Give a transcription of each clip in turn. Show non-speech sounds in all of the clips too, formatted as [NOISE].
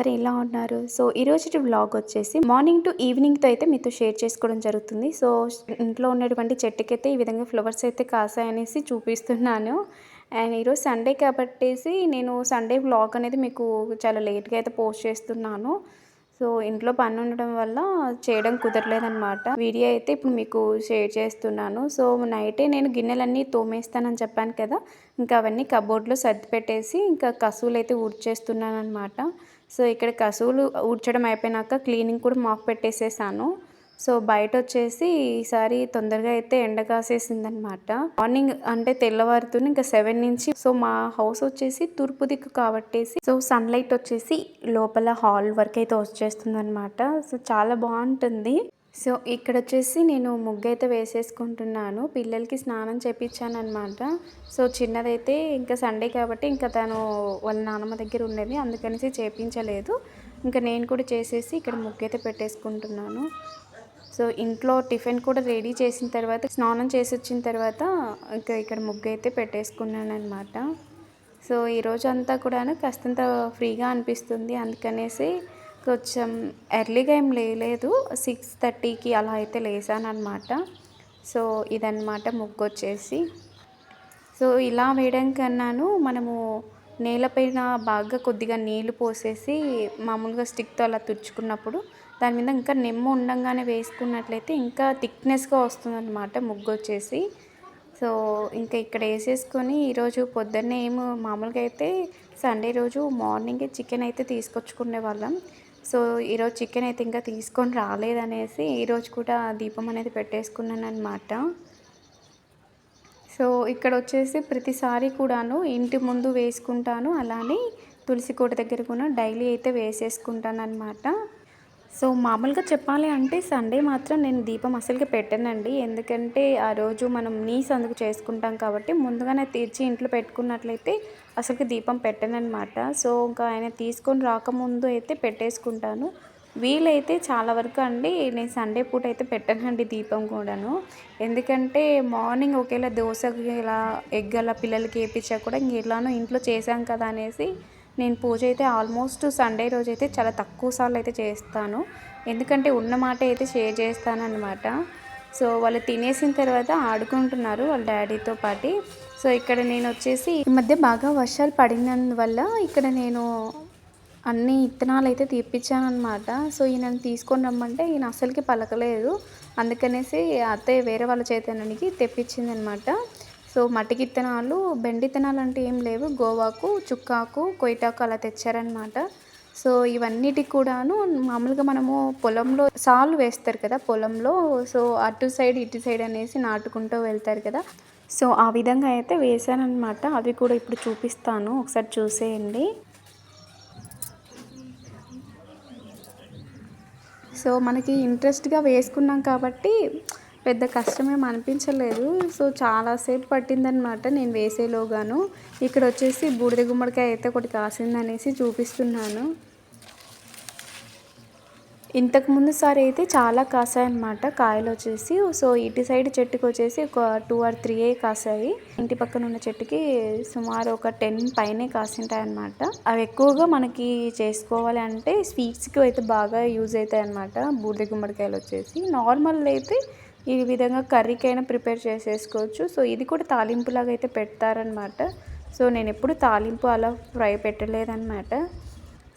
అందరూ ఎలా ఉన్నారు? సో ఈరోజు వ్లాగ్ వచ్చేసి మార్నింగ్ టు ఈవినింగ్తో అయితే మీతో షేర్ చేసుకోవడం జరుగుతుంది. సో ఇంట్లో ఉన్నటువంటి చెట్టుకైతే ఈ విధంగా ఫ్లవర్స్ అయితే కాసాయనేసి చూపిస్తున్నాను. అండ్ ఈరోజు సండే కాబట్టేసి నేను సండే వ్లాగ్ అనేది మీకు చాలా లేట్గా అయితే పోస్ట్ చేస్తున్నాను. సో ఇంట్లో పని ఉండడం వల్ల చేయడం కుదరలేదనమాట వీడియో అయితే ఇప్పుడు మీకు షేర్ చేస్తున్నాను. సో నైటే నేను గిన్నెలన్నీ తోమేస్తానని చెప్పాను కదా ఇంకా అవన్నీ కబోర్డ్లో సర్ది పెట్టేసి ఇంకా కసువులు అయితే ఊడ్చేస్తున్నాను అనమాట సో ఇక్కడ కసువులు ఊడ్చడం అయిపోయినాక క్లీనింగ్ కూడా మాఫ్ పెట్టేసేసాను. సో బయట వచ్చేసి ఈసారి తొందరగా అయితే ఎండ కాసేసిందనమాట. మార్నింగ్ అంటే తెల్లవారుతూనే ఇంకా సెవెన్ నుంచి సో మా హౌస్ వచ్చేసి తూర్పు దిక్కు కాబట్టేసి సో సన్లైట్ వచ్చేసి లోపల హాల్ వరకు అయితే వచ్చేస్తుంది అనమాట సో చాలా బాగుంటుంది. సో ఇక్కడ వచ్చేసి నేను ముగ్గైతే వేసేసుకుంటున్నాను. పిల్లలకి స్నానం చేపించానమాట సో చిన్నదైతే ఇంకా సండే కాబట్టి ఇంకా తను వాళ్ళ నాన్నమ్మ దగ్గర ఉండేది. అందుకనేసి చేపించలేదు. ఇంకా నేను కూడా చేసేసి ఇక్కడ ముగ్గు అయితే పెట్టేసుకుంటున్నాను. సో ఇంట్లో టిఫిన్ కూడా రెడీ చేసిన తర్వాత స్నానం చేసి వచ్చిన తర్వాత ఇంకా ఇక్కడ ముగ్గు అయితే పెట్టేసుకున్నాను అనమాట సో ఈరోజు అంతా కూడా కాస్తంత ఫ్రీగా అనిపిస్తుంది. అందుకనేసి కొంచెం ఎర్లీగా ఏం లేలేదు. సిక్స్ థర్టీకి అలా అయితే లేసాను సో ఇదన్నమాట ముగ్గు వచ్చేసి సో ఇలా వేయడం కన్నాను. మనము నేలపైన బాగా కొద్దిగా నీళ్ళు పోసేసి మామూలుగా స్టిక్తో అలా తుడుచుకున్నప్పుడు దాని మీద ఇంకా నిమ్మ ఉండంగానే వేసుకున్నట్లయితే ఇంకా థిక్నెస్గా వస్తుందన్నమాట ముగ్గు వచ్చేసి సో ఇంకా ఇక్కడ వేసేసుకొని ఈరోజు పొద్దున్నే ఏమో మామూలుగా అయితే సండే రోజు మార్నింగే చికెన్ అయితే తీసుకొచ్చుకునే వాళ్ళం. సో ఈరోజు చికెన్ అయితే ఇంకా తీసుకొని రాలేదనేసి ఈరోజు కూడా దీపం అనేది పెట్టేసుకున్నాను అనమాట సో ఇక్కడ వచ్చేసి ప్రతిసారి కూడాను ఇంటి ముందు వేసుకుంటాను. అలానే తులసి కోట దగ్గర కూడా డైలీ అయితే వేసేసుకుంటాను అనమాట సో మామూలుగా చెప్పాలి అంటే సండే మాత్రం నేను దీపం అసలుకి పెట్టానండి. ఎందుకంటే ఆ రోజు మనం నీస్ అందుకు చేసుకుంటాం కాబట్టి ముందుగానే తీర్చి ఇంట్లో పెట్టుకున్నట్లయితే అసలుకి దీపం పెట్టనమాట సో ఇంకా ఆయన తీసుకొని రాకముందు అయితే పెట్టేసుకుంటాను. వీలైతే చాలా వరకు అండి నేను సండే పూట అయితే పెట్టానండి దీపం కూడాను. ఎందుకంటే మార్నింగ్ ఒకేలా దోశ ఇలా ఎగ్ అలా పిల్లలకి వేయించా కూడా ఇంక ఇలానో ఇంట్లో చేశాం కదా అనేసి నేను పూజ అయితే ఆల్మోస్ట్ సండే రోజు అయితే చాలా తక్కువ సార్లు అయితే చేస్తాను. ఎందుకంటే ఉన్న మాట అయితే షేర్ చేస్తాను అనమాట సో వాళ్ళు తినేసిన తర్వాత ఆడుకుంటున్నారు వాళ్ళ డాడీతో పాటు. సో ఇక్కడ నేను వచ్చేసి ఈ మధ్య బాగా వర్షాలు పడినందువల్ల ఇక్కడ నేను అన్ని ఇత్తనాలు అయితే తీపిచ్చానమాట అనమాట సో ఈయన తీసుకొని రమ్మంటే ఈయన అసలుకి పలకలేదు. అందుకనేసి అత్తయ్య వేరే వాళ్ళ చైతన్యానికి తెప్పించిందనమాట సో మట్టికి విత్తనాలు బెండి అంటే ఏం లేవు. గోవాకు చుక్కాకు కొయిటాకు అలా తెచ్చారనమాట సో ఇవన్నిటికి కూడాను మామూలుగా మనము పొలంలో సాలు వేస్తారు కదా పొలంలో సో అటు సైడ్ ఇటు సైడ్ అనేసి నాటుకుంటూ వెళ్తారు కదా. సో ఆ విధంగా అయితే వేసానమాట అవి కూడా ఇప్పుడు చూపిస్తాను. ఒకసారి చూసేయండి. సో మనకి ఇంట్రెస్ట్గా వేసుకున్నాం కాబట్టి పెద్ద కష్టమేం అనిపించలేదు. సో చాలాసేపు పట్టిందనమాట నేను వేసేలోగాను. ఇక్కడ వచ్చేసి బూడిద గుమ్మడికాయ అయితే ఒకటి కాసిందనేసి చూపిస్తున్నాను. ఇంతకు ముందు సారి అయితే చాలా కాసాయన్నమాట కాయలు వచ్చేసి. సో ఇటు సైడ్ చెట్టుకి వచ్చేసి ఒక టూ ఆర్ త్రీ కాసాయి. ఇంటి పక్కన ఉన్న చెట్టుకి సుమారు ఒక టెన్ పైనే కాసింటాయి అనమాట అవి ఎక్కువగా మనకి చేసుకోవాలి అంటే స్వీట్స్కి అయితే బాగా యూజ్ అవుతాయి అనమాట బూడిద గుమ్మడికాయలు వచ్చేసి. నార్మల్ అయితే ఈ విధంగా కర్రీకైనా ప్రిపేర్ చేసేసుకోవచ్చు. సో ఇది కూడా తాలింపులాగా అయితే పెడతారనమాట సో నేను ఎప్పుడు తాలింపు అలా ఫ్రై పెట్టలేదన్నమాట.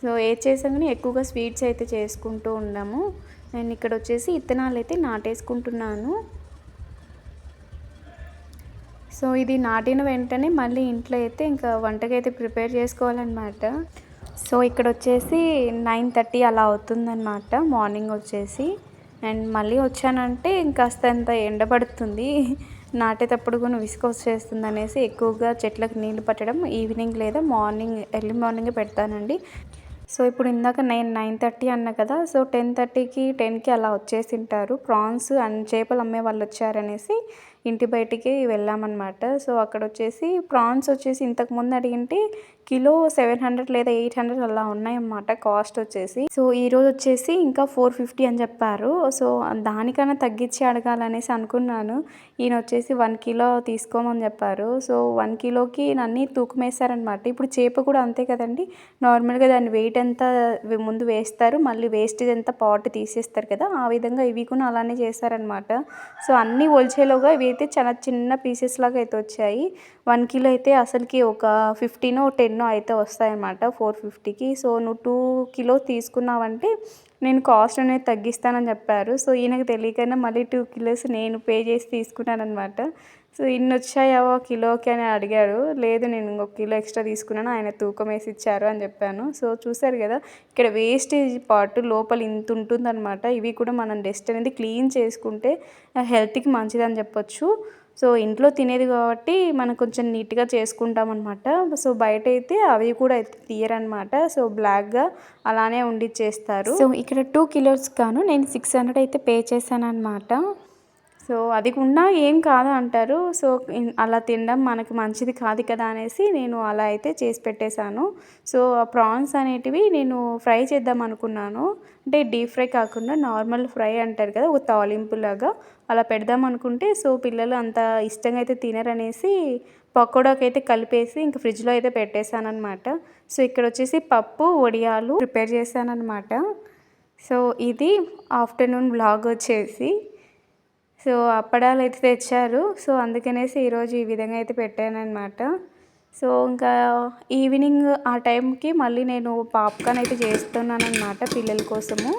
సో ఏది చేసాగానే ఎక్కువగా స్వీట్స్ అయితే చేసుకుంటూ ఉన్నాము. నేను ఇక్కడ వచ్చేసి ఇత్తనాలు అయితే నాటేసుకుంటున్నాను. సో ఇది నాటిన వెంటనే మళ్ళీ ఇంట్లో అయితే ఇంకా వంటకి అయితే ప్రిపేర్ చేసుకోవాలన్నమాట. సో ఇక్కడ వచ్చేసి నైన్ థర్టీ అలా అవుతుందన్నమాట. మార్నింగ్ వచ్చేసి. అండ్ మళ్ళీ వచ్చానంటే ఇంకాస్త ఎంత ఎండబడుతుంది నాటేటప్పుడు కూడా విసుక వచ్చేస్తుంది అనేసి ఎక్కువగా చెట్లకు నీళ్ళు పట్టడం ఈవినింగ్ లేదా మార్నింగ్ ఎర్లీ మార్నింగ్ పెడతానండి. సో ఇప్పుడు ఇందాక నేను నైన్ థర్టీ అన్నా కదా సో టెన్ థర్టీకి టెన్కి అలా వచ్చేసింటారు. ప్రాన్స్ అండ్ చేపలు అమ్మే వాళ్ళు వచ్చారనేసి ఇంటి బయటికి వెళ్ళామన్నమాట. సో అక్కడ వచ్చేసి ప్రాన్స్ వచ్చేసి ఇంతకు ముందు అడిగింటే కిలో సెవెన్ హండ్రెడ్ లేదా ఎయిట్ హండ్రెడ్ అలా ఉన్నాయన్నమాట కాస్ట్ వచ్చేసి. సో ఈ రోజు వచ్చేసి ఇంకా ఫోర్ ఫిఫ్టీ అని చెప్పారు. సో దానికన్నా తగ్గించి అడగాలనేసి అనుకున్నాను. ఈయన వచ్చేసి వన్ కిలో తీసుకోమని చెప్పారు. సో వన్ కిలోకి నన్ను తూకమేశారనమాట ఇప్పుడు చేప కూడా అంతే కదండి. నార్మల్గా దాని వెయిట్ ఎంత ముందు వేస్తారు. మళ్ళీ వేస్టేజ్ ఎంత పాట్ తీసేస్తారు కదా. ఆ విధంగా ఇవి కూడా అలానే చేశారనమాట సో అన్నీ ఒలిచేలోగా ఇవి అయితే చాలా చిన్న పీసెస్ లాగా అయితే వచ్చాయి. వన్ కిలో అయితే అసలుకి ఒక ఫిఫ్టీనో ఎన్నో అయితే వస్తాయన్నమాట ఫోర్ ఫిఫ్టీకి. సో నువ్వు టూ కిలో తీసుకున్నావంటే నేను కాస్ట్ అనేది తగ్గిస్తానని చెప్పారు. సో ఈయనకు తెలియకనే మళ్ళీ టూ కిలోస్ నేను పే చేసి తీసుకున్నాను అనమాట సో ఇన్ని వచ్చాయావో కిలోకి అని అడిగాడు లేదు నేను ఇంకొక కిలో ఎక్స్ట్రా తీసుకున్నాను ఆయన తూకం వేసి ఇచ్చారు అని చెప్పాను. సో చూసారు కదా ఇక్కడ వేస్టేజ్ పార్ట్ లోపల ఇంత ఉంటుందన్నమాట. ఇవి కూడా మనం డస్ట్ అనేది క్లీన్ చేసుకుంటే హెల్త్కి మంచిదని చెప్పొచ్చు. సో ఇంట్లో తినేది కాబట్టి మనం కొంచెం నీట్గా చేసుకుంటాం అనమాట సో బయట అయితే అవి కూడా అయితే తీయరనమాట సో బ్లాక్గా అలానే ఉండి చేస్తారు సో ఇక్కడ టూ కిలోస్ గాను నేను సిక్స్ హండ్రెడ్ అయితే పే చేశాను అనమాట సో అది ఉన్నా ఏం కాదు అంటారు. సో అలా తినడం మనకి మంచిది కాదు కదా అనేసి నేను అలా అయితే చేసి పెట్టేశాను. సో ఆ ప్రాన్స్ అనేటివి నేను ఫ్రై చేద్దాం అనుకున్నాను. అంటే డీప్ ఫ్రై కాకుండా నార్మల్ ఫ్రై అంటారు కదా ఒక తాలింపులాగా అలా పెడదాం అనుకుంటే సో పిల్లలు అంత ఇష్టంగా అయితే తినరనేసి పకోడాకి అయితే కలిపేసి ఇంక ఫ్రిడ్జ్లో అయితే పెట్టేశానమాట అనమాట సో ఇక్కడ వచ్చేసి పప్పు వడియాలు ప్రిపేర్ చేశాను అనమాట సో ఇది ఆఫ్టర్నూన్ బ్లాగ్ వచ్చేసి సో అప్పడాలు అయితే తెచ్చారు. సో అందుకనేసి ఈరోజు ఈ విధంగా అయితే పెట్టానమాట సో ఇంకా ఈవినింగ్ ఆ టైంకి మళ్ళీ నేను పాప్కార్న్ అయితే చేస్తున్నాను అనమాట పిల్లల కోసము.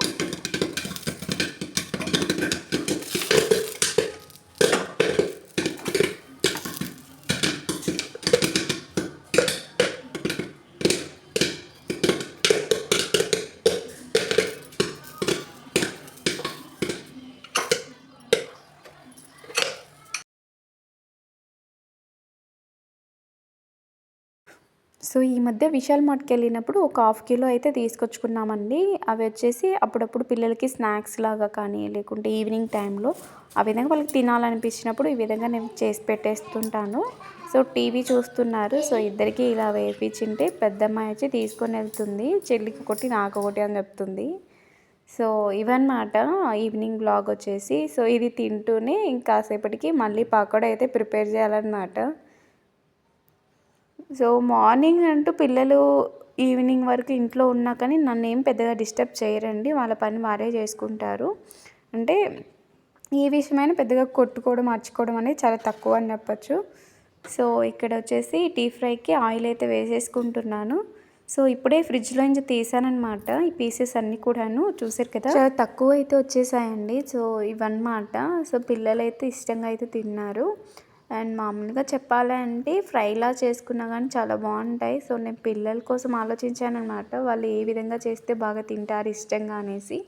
సో ఈ మధ్య విశాల్ మార్ట్కి వెళ్ళినప్పుడు ఒక హాఫ్ కిలో అయితే తీసుకొచ్చుకున్నామండి. అవి వచ్చేసి అప్పుడప్పుడు పిల్లలకి స్నాక్స్ లాగా కానీ లేకుంటే ఈవినింగ్ టైంలో ఆ విధంగా వాళ్ళకి తినాలనిపించినప్పుడు ఈ విధంగా నేను చేసి పెట్టేస్తుంటాను. సో టీవీ చూస్తున్నారు. సో ఇద్దరికి ఇలా వేపించింటే పెద్దమ్మాయి వచ్చి తీసుకొని వెళ్తుంది. చెల్లికి ఒకటి నాకు ఒకటి అని చెప్తుంది. సో ఇవన్నమాట ఈవినింగ్ బ్లాగ్ వచ్చేసి. సో ఇది తింటూనే ఇంకాసేపటికి మళ్ళీ పకోడా అయితే ప్రిపేర్ చేయాలన్నమాట. సో మార్నింగ్ అంటూ పిల్లలు ఈవినింగ్ వరకు ఇంట్లో ఉన్నా కానీ నన్ను ఏం పెద్దగా డిస్టర్బ్ చేయరండి. వాళ్ళ పని వారే చేసుకుంటారు. అంటే ఏ విషయమైనా పెద్దగా కొట్టుకోవడం మార్చుకోవడం అనేది చాలా తక్కువ అని చెప్పచ్చు. సో ఇక్కడ వచ్చేసి టీ ఫ్రైకి ఆయిల్ అయితే వేసేసుకుంటున్నాను. సో ఇప్పుడే ఫ్రిడ్జ్లో నుంచి తీసానమాట ఈ పీసెస్ అన్నీ కూడాను చూసారు కదా? చాలా తక్కువ అయితే వచ్చేసాయండి. సో ఇవన్నమాట. సో పిల్లలైతే ఇష్టంగా అయితే తిన్నారు. అండ్ మామూలుగా చెప్పాలంటే ఫ్రైలా చేసుకున్నా కానీ చాలా బాగుంటాయి. సో నేను పిల్లల కోసం ఆలోచించాను అనమాట వాళ్ళు ఏ విధంగా చేస్తే బాగా తింటారు ఇష్టంగా అనేసి.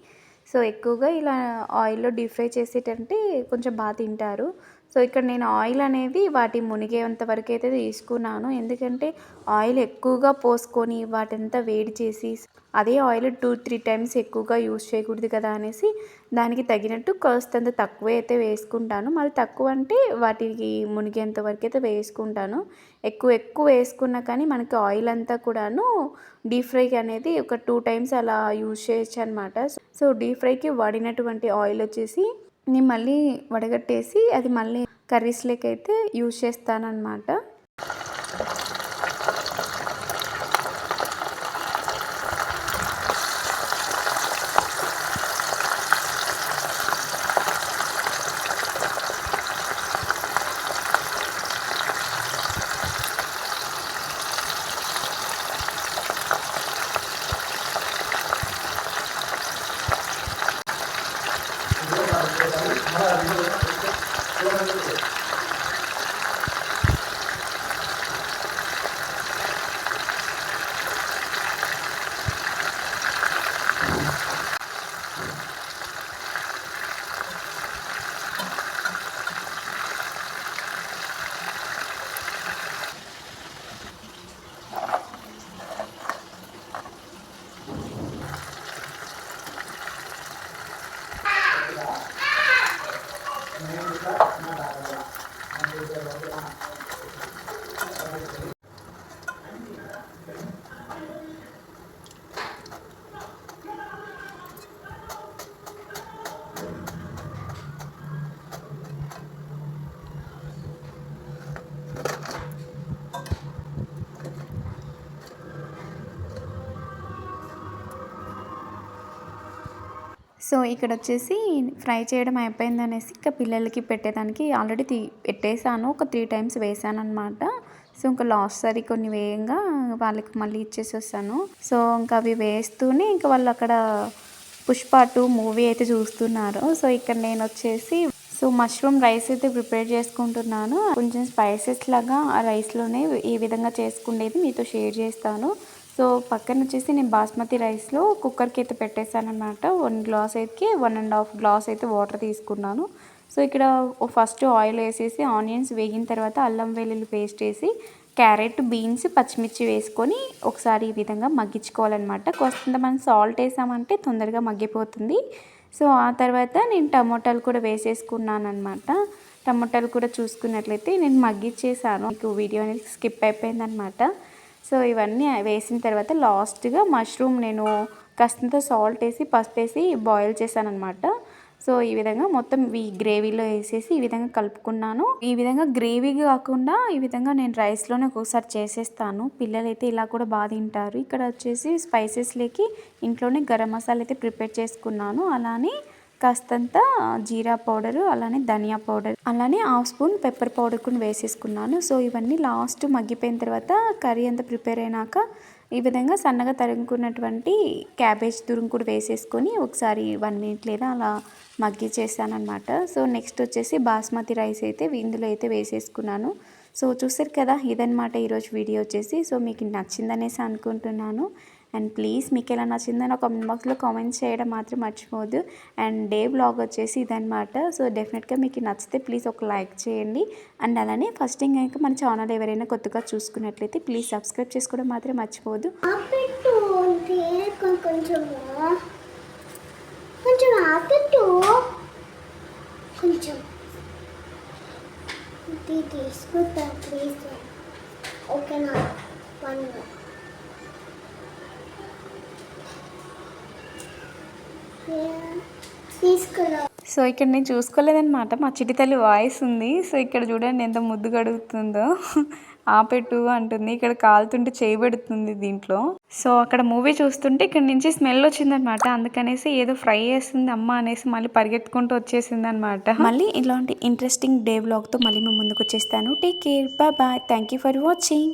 సో ఎక్కువగా ఇలా ఆయిల్లో డీప్ ఫ్రై చేసేటంటే కొంచెం బాగా తింటారు. సో ఇక్కడ నేను ఆయిల్ అనేది వాటి మునిగేంత వరకు అయితే తీసుకున్నాను. ఎందుకంటే ఆయిల్ ఎక్కువగా పోసుకొని వాటంతా వేడి చేసి అదే ఆయిల్ టూ త్రీ టైమ్స్ ఎక్కువగా యూజ్ చేయకూడదు కదా అనేసి దానికి తగినట్టు అంత తక్కువ అయితే వేసుకుంటాను. మళ్ళీ తక్కువ అంటే వాటికి మునిగేంత వరకు అయితే వేసుకుంటాను. ఎక్కువ ఎక్కువ వేసుకున్నా కానీ మనకి ఆయిల్ అంతా కూడాను డీప్ ఫ్రైకి అనేది ఒక టూ టైమ్స్ అలా యూజ్ చేయొచ్చు అనమాట సో డీప్ ఫ్రైకి వాడినటువంటి ఆయిల్ వచ్చేసి నేను మళ్ళీ వడగట్టేసి అది మళ్ళీ కర్రీస్లోకి అయితే యూజ్ చేస్తానన్నమాట. まだ、ありがとうございます。సో ఇక్కడ వచ్చేసి ఫ్రై చేయడం అయిపోయింది అనేసి ఇంకా పిల్లలకి పెట్టేదానికి ఆల్రెడీ తీ పెట్టేశాను. ఒక త్రీ టైమ్స్ వేసాను అనమాట సో ఇంకా లాస్ట్ సారి కొన్ని వేయంగా వాళ్ళకి మళ్ళీ ఇచ్చేసి వస్తాను. సో ఇంకా అవి వేస్తూనే ఇంకా వాళ్ళు అక్కడ పుష్ప టూ మూవీ అయితే చూస్తున్నారు. సో ఇక్కడ నేను వచ్చేసి సో మష్రూమ్ రైస్ అయితే ప్రిపేర్ చేసుకుంటున్నాను. కొంచెం స్పైసెస్ లాగా ఆ రైస్లోనే ఏ విధంగా చేసుకునేది మీతో షేర్ చేస్తాను. సో పక్కన వచ్చేసి నేను బాస్మతి రైస్లో కుక్కర్కి అయితే పెట్టేశాను అనమాట వన్ గ్లాస్ అయితే వన్ అండ్ హాఫ్ గ్లాస్ అయితే వాటర్ తీసుకున్నాను. సో ఇక్కడ ఫస్ట్ ఆయిల్ వేసేసి ఆనియన్స్ వేగిన తర్వాత అల్లం వెల్లుల్లి పేస్ట్ వేసి క్యారెట్ బీన్స్ పచ్చిమిర్చి వేసుకొని ఒకసారి ఈ విధంగా మగ్గించుకోవాలన్నమాట. కొంతమంది సాల్ట్ వేసామంటే తొందరగా మగ్గిపోతుంది. సో ఆ తర్వాత నేను టమోటాలు కూడా వేసేసుకున్నాను అనమాట టమోటాలు కూడా చూసుకున్నట్లయితే నేను మగ్గిచ్చేసాను. మీకు వీడియో అనేది స్కిప్ అయిపోయిందనమాట సో ఇవన్నీ వేసిన తర్వాత లాస్ట్గా మష్రూమ్ నేను కాస్తంత సాల్ట్ వేసి పసుపు వేసి బాయిల్ చేశాను అనమాట సో ఈ విధంగా మొత్తం ఈ గ్రేవీలో వేసేసి ఈ విధంగా కలుపుకున్నాను. ఈ విధంగా గ్రేవీ కాకుండా ఈ విధంగా నేను రైస్లోనే ఒక్కొక్కసారి చేసేస్తాను. పిల్లలు అయితే ఇలా కూడా బాగా తింటారు. ఇక్కడ వచ్చేసి స్పైసెస్లోకి ఇంట్లోనే గరం మసాలా అయితే ప్రిపేర్ చేసుకున్నాను. అలానే కాస్తంత జీరా పౌడరు అలానే ధనియా పౌడర్ అలానే హాఫ్ స్పూన్ పెప్పర్ పౌడర్ కూడా వేసేసుకున్నాను. సో ఇవన్నీ లాస్ట్ మగ్గిపోయిన తర్వాత కర్రీ అంతా ప్రిపేర్ అయినాక ఈ విధంగా సన్నగా తరుగుకున్నటువంటి క్యాబేజ్ తురుము కూడా వేసేసుకొని ఒకసారి వన్ మినిట్ లేదా అలా మగ్గి చేశానమాట సో నెక్స్ట్ వచ్చేసి బాస్మతి రైస్ అయితే ఇందులో అయితే వేసేసుకున్నాను. సో చూసారు కదా ఇదనమాట ఈరోజు వీడియో వచ్చేసి. సో మీకు నచ్చిందనేసి అనుకుంటున్నాను. అండ్ ప్లీజ్ మీకు ఎలా నచ్చిందని ఒక కామెంట్ బాక్స్లో కామెంట్స్ చేయడం మాత్రం మర్చిపోవద్దు. అండ్ డే బ్లాగ్ వచ్చేసి ఇదనమాట సో డెఫినెట్గా మీకు నచ్చితే ప్లీజ్ ఒక లైక్ చేయండి. అండ్ అలానే ఫస్ట్ థింగ్ కనుక మన ఛానల్ ఎవరైనా కొత్తగా చూసుకున్నట్లయితే ప్లీజ్ సబ్స్క్రైబ్ చేసుకోవడం మాత్రం మర్చిపోవద్దు. కొంచెం ఆపెట్టు. కొంచెం. తీసుకుంటా ప్లీజ్ ఓకేనా? వన్ సో ఇక్కడ నేను చూసుకోలేదన్నమాట. మా చిటి తల్లి వాయిస్ ఉంది. సో ఇక్కడ చూడండి ఎంత ముద్దు గడుగుతుందో [LAUGHS] ఆపెట్టు అంటుంది. ఇక్కడ కాలుతుంటే చేయబెడుతుంది దీంట్లో. సో అక్కడ మూవీ చూస్తుంటే ఇక్కడ నుంచి స్మెల్ వచ్చిందనమాట అందుకనేసి ఏదో ఫ్రై చేస్తుంది అమ్మ అనేసి మళ్ళీ పరిగెత్తుకుంటూ వచ్చేసింది అనమాట [LAUGHS] మళ్ళీ ఇలాంటి ఇంట్రెస్టింగ్ డే బ్లాగ్తో మళ్ళీ మేము ముందుకు వచ్చేస్తాను. Take care bye thank you for watching